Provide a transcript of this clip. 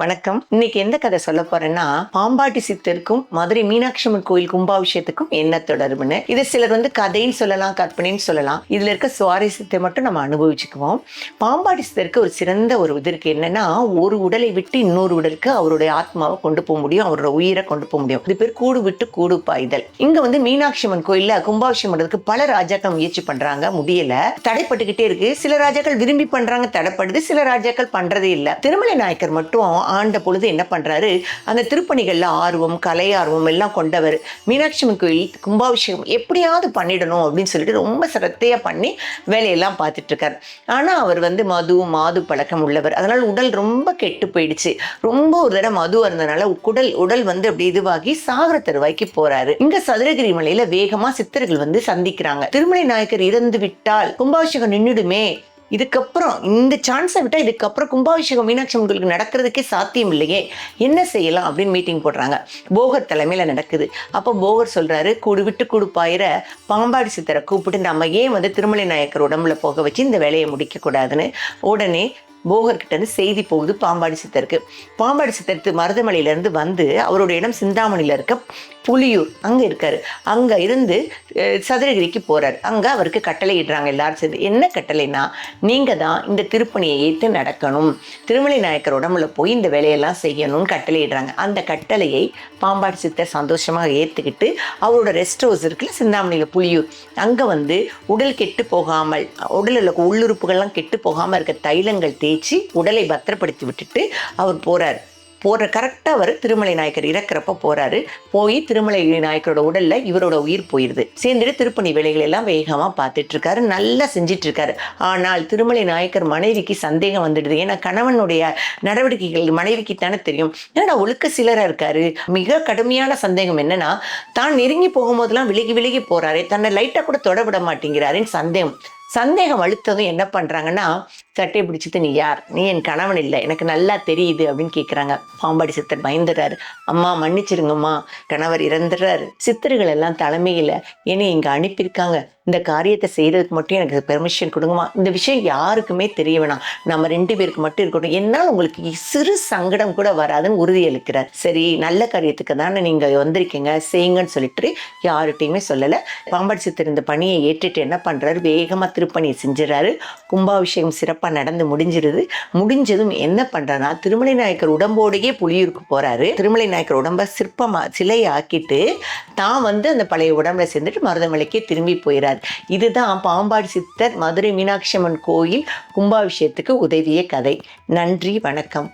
வணக்கம். இன்னைக்கு எந்த கதை சொல்ல போறேன்னா பாம்பாட்டி சித்தருக்கும் மதுரை மீனாட்சி அம்மன் கோயில் கும்பாபிஷேகத்துக்கும் என்ன தொடர்புன்னு. இது சிலர் வந்து கதைன்னு சொல்லலாம் கற்பனைன்னு சொல்லலாம். இதுல இருக்க சுவாரஸ்யத்தை மட்டும் நம்ம அனுபவிச்சுக்குவோம். பாம்பாட்டி சித்தருக்கு ஒரு சிறந்த ஒரு இது இருக்கு. என்னன்னா ஒரு உடலை விட்டு இன்னொரு உடலுக்கு அவருடைய ஆத்மாவை கொண்டு போக முடியும் அவரோட உயிரை கொண்டு போக முடியும். இது பேர் கூடு விட்டு கூடு பாய்தல். இங்க வந்து மீனாட்சி அம்மன் கோயில்ல கும்பாபிஷேகம் பண்றதுக்கு பல ராஜாக்கள் முயற்சி பண்றாங்க முடியல. தடைப்பட்டுக்கிட்டே இருக்கு. சில ராஜாக்கள் விரும்பி பண்றாங்க தடைப்படுது. சில ராஜாக்கள் பண்றதே இல்லை. திருமலை நாயக்கர் மட்டும் ஆண்ட பொழுது என்ன பண்ணுறாரு அந்த திருப்பணிகளில் ஆர்வம் கலை ஆர்வம் எல்லாம் கொண்டவர். மீனாட்சி கோயில் கும்பாபிஷேகம் எப்படியாவது பண்ணிடணும் அப்படின்னு சொல்லிட்டு ரொம்ப சிரத்தையாக பண்ணி வேலையெல்லாம் பார்த்துட்ருக்கார். ஆனால் அவர் வந்து மது மாது பழக்கம் உள்ளவர். அதனால் உடல் ரொம்ப கெட்டு போயிடுச்சு. ரொம்ப ஒரு தடவை மது இருந்தனால குடல் உடல் வந்து அப்படி இதுவாகி சாகர தருவாய்க்கு போறாரு. இங்க சதுரகிரி மலையில வேகமா சித்தர்கள் வந்து சந்திக்கிறாங்க. திருமலை நாயக்கர் இறந்து விட்டால் கும்பாபிஷேகம் நின்றுடுமே இதுக்கப்புறம் இந்த சான்ஸை விட்டால் இதுக்கப்புறம் கும்பாபிஷேகம் மீனாட்சி அம்மன் கோயிலுக்கு நடக்கிறதுக்கே சாத்தியம் இல்லையே. என்ன செய்யலாம் அப்படின்னு மீட்டிங் போடுறாங்க. போகர் தலைமையில் நடக்குது. அப்போ போகர் சொல்கிறாரு கூடு விட்டு கூடு பாம்பாடி சித்தரை கூப்பிட்டு நம்ம ஏன் வந்து திருமலை நாயக்கர் உடம்புல போக வச்சு இந்த வேலையை முடிக்கக்கூடாதுன்னு உடனே போகர்கிட்ட இருந்து செய்தி போகுது பாம்பாடி சித்தருக்கு. பாம்பாடி சித்தருக்கு மருதமலையிலேருந்து வந்து அவருடைய இடம் சிந்தாமணியில் இருக்க புலியூர் அங்கே இருக்கார். அங்கே இருந்து சதுரகிரிக்கு போகிறார் அங்கே அவருக்கு கட்டளை இடுறாங்க எல்லாரும் சேர்ந்து. என்ன கட்டளைனா நீங்கள் தான் இந்த திருப்பணியை ஏற்று நடக்கணும். திருமலை நாயக்கர் உடம்புல போய் இந்த வேலையெல்லாம் செய்யணும்னு கட்டளை இடுறாங்க அந்த கட்டளையை பாம்பாடி சித்தர் சந்தோஷமாக ஏற்றுக்கிட்டு அவரோட ரெஸ்ட் ஹவுஸ் இருக்குல்ல சிந்தாமணியில் புலியூர் அங்கே வந்து உடல் கெட்டு போகாமல் உடலில் உள்ள உள்ளுறுப்புகள்லாம் கெட்டு போகாமல் இருக்க தைலங்கள் தேய்ச்சி உடலை பத்திரப்படுத்தி விட்டுட்டு அவர் போகிறார் போடுற கரெக்டாக அவர் திருமலை நாயக்கர் இறக்குறப்ப போகிறாரு போய் திருமலை நாயக்கரோட உடலில் இவரோட உயிர் போயிடுது சேர்ந்துட்டு திருப்பணி வேலைகள் எல்லாம் வேகமாக பார்த்துட்ருக்காரு. நல்லா செஞ்சிட்ருக்காரு. ஆனால் திருமலை நாயக்கர் மனைவிக்கு சந்தேகம் வந்துடுது. ஏன்னா கணவனுடைய நடவடிக்கைகள் மனைவிக்கு தானே தெரியும். ஏன்னா ஒழுக்க சிலராக இருக்காரு? மிக கடுமையான சந்தேகம் என்னன்னா தான் நெருங்கி போகும்போதெல்லாம் விலகி விலகி போகிறாரு தன்னை லைட்டாக கூட தொடவிட மாட்டேங்கிறாருன்னு சந்தேகம். சந்தேகம் அழுத்ததும் என்ன பண்றாங்கன்னா சட்டையை பிடிச்சிட்டு நீ யார்? நீ என் கணவன் இல்லை. எனக்கு நல்லா தெரியுது அப்படின்னு கேட்குறாங்க பாம்பாடி சித்தர் பயந்துடுறாரு அம்மா மன்னிச்சிருங்கம்மா. கணவர் இறந்துடுறாரு சித்தர்கள் எல்லாம் தலைமையில் என்னை இங்கே அனுப்பியிருக்காங்க. இந்த காரியத்தை செய்கிறதுக்கு மட்டும் எனக்கு பெர்மிஷன் கொடுங்கம்மா. இந்த விஷயம் யாருக்குமே தெரிய வேணாம். நம்ம ரெண்டு பேருக்கு மட்டும் இருக்கட்டும் என்னால் உங்களுக்கு சிறு சங்கடம் கூட வராதுன்னு உறுதியளிக்கிறார் சரி நல்ல காரியத்துக்கு தானே நீங்கள் வந்திருக்கீங்க. செய்யுங்கன்னு சொல்லிட்டு யார்கிட்டையுமே சொல்லலை. பாம்பாடி சித்தர் இந்த பணியை ஏற்றுட்டு என்ன பண்ணுறாரு வேகமாக திருப்பணியை செஞ்சிடறாரு கும்பாபிஷேகம் சிறப்பாக நடந்து முடிஞ்சிருது. முடிஞ்சதும் என்ன பண்ணுறேன்னா திருமலை நாயக்கர் உடம்போடையே புலியூருக்கு போகிறாரு திருமலை நாயக்கர் உடம்ப சிற்பமாக சிலையை ஆக்கிட்டு தான் வந்து அந்த பழைய உடம்புல சேர்ந்துட்டு மருதமலைக்கே திரும்பி போயிறாரு. இதுதான் பாம்பாடி சித்தர் மதுரை மீனாட்சி அம்மன் கோயில் கும்பாபிஷேகத்துக்கு உதவிய கதை. நன்றி வணக்கம்.